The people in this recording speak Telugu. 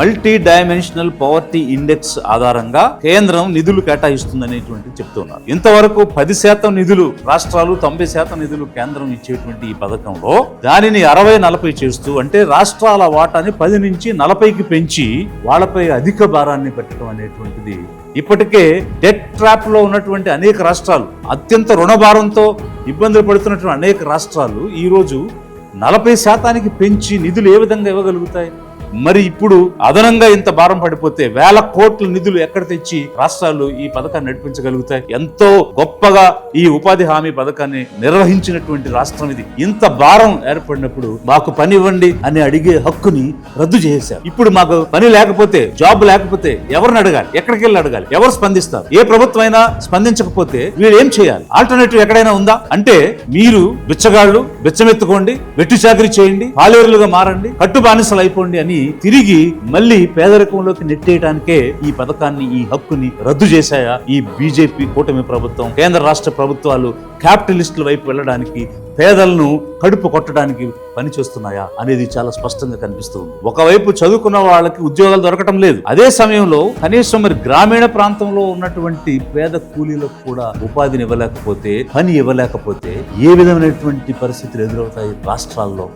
మల్టీ డైమెన్షనల్ పవర్టీ ఇండెక్స్ ఆధారంగా కేంద్రం నిధులు కేటాయిస్తుందనేటువంటి చెప్తున్నారు. ఇంతవరకు పది శాతం నిధులు రాష్ట్రాలు తొంభై శాతం నిధులు కేంద్రం ఇచ్చేటువంటి ఈ పథకంలో దానిని అరవై నలభై చేస్తూ అంటే రాష్ట్రాల వాటాని పది నుంచి నలభైకి పెంచి వాళ్ళపై అధిక భారాన్ని పెట్టడం అనేటువంటిది ఇప్పటికే డెట్ ట్రాప్లో ఉన్నటువంటి అనేక రాష్ట్రాలు అత్యంత రుణభారంతో ఇబ్బందులు పడుతున్నటువంటి అనేక రాష్ట్రాలు ఈ రోజు నలభై శాతానికి పెంచి నిధులు ఏ విధంగా ఇవ్వగలుగుతాయి? మరి ఇప్పుడు అదనంగా ఇంత భారం పడిపోతే వేల కోట్ల నిధులు ఎక్కడ తెచ్చి రాష్ట్రాలు ఈ పథకాన్ని నడిపించగలుగుతాయి? ఎంతో గొప్పగా ఈ ఉపాధి హామీ పథకాన్ని నిర్వహించినటువంటి రాష్ట్రం ఇది. ఇంత భారం ఏర్పడినప్పుడు మాకు పని ఇవ్వండి అని అడిగే హక్కుని రద్దు చేశారు ఇప్పుడు మాకు పని లేకపోతే జాబ్ లేకపోతే ఎవరిని అడగాలి? ఎక్కడికి వెళ్ళి అడగాలి? ఎవరు స్పందిస్తారు? ఏ ప్రభుత్వం అయినా స్పందించకపోతే వీళ్ళు ఏం చేయాలి? ఆల్టర్నేటివ్ ఎక్కడైనా ఉందా? అంటే మీరు బిచ్చగాళ్ళు బిచ్చమెత్తుకోండి వెట్టి చాకరీ చేయండి పాలేరులుగా మారండి కట్టు బానిసలు అయిపోండి అని తిరిగి మళ్ళీ పేదరికంలోకి నెట్టేయడానికే ఈ పథకాన్ని ఈ హక్కుని రద్దు చేశాయా ఈ బీజేపీ కూటమి ప్రభుత్వం? కేంద్ర రాష్ట్ర ప్రభుత్వాలు క్యాపిటలిస్టుల వైపు వెళ్ళడానికి పేదలను కడుపు కొట్టడానికి పని చేస్తున్నాయా అనేది చాలా స్పష్టంగా కనిపిస్తుంది. ఒకవైపు చదువుకున్న వాళ్ళకి ఉద్యోగాలు దొరకటం లేదు. అదే సమయంలో కనీసం మరి గ్రామీణ ప్రాంతంలో ఉన్నటువంటి పేద కూలీలకు కూడా ఉపాధిని ఇవ్వలేకపోతే పని ఇవ్వలేకపోతే ఏ విధమైనటువంటి పరిస్థితులు ఎదురవుతాయి రాష్ట్రాల్లో?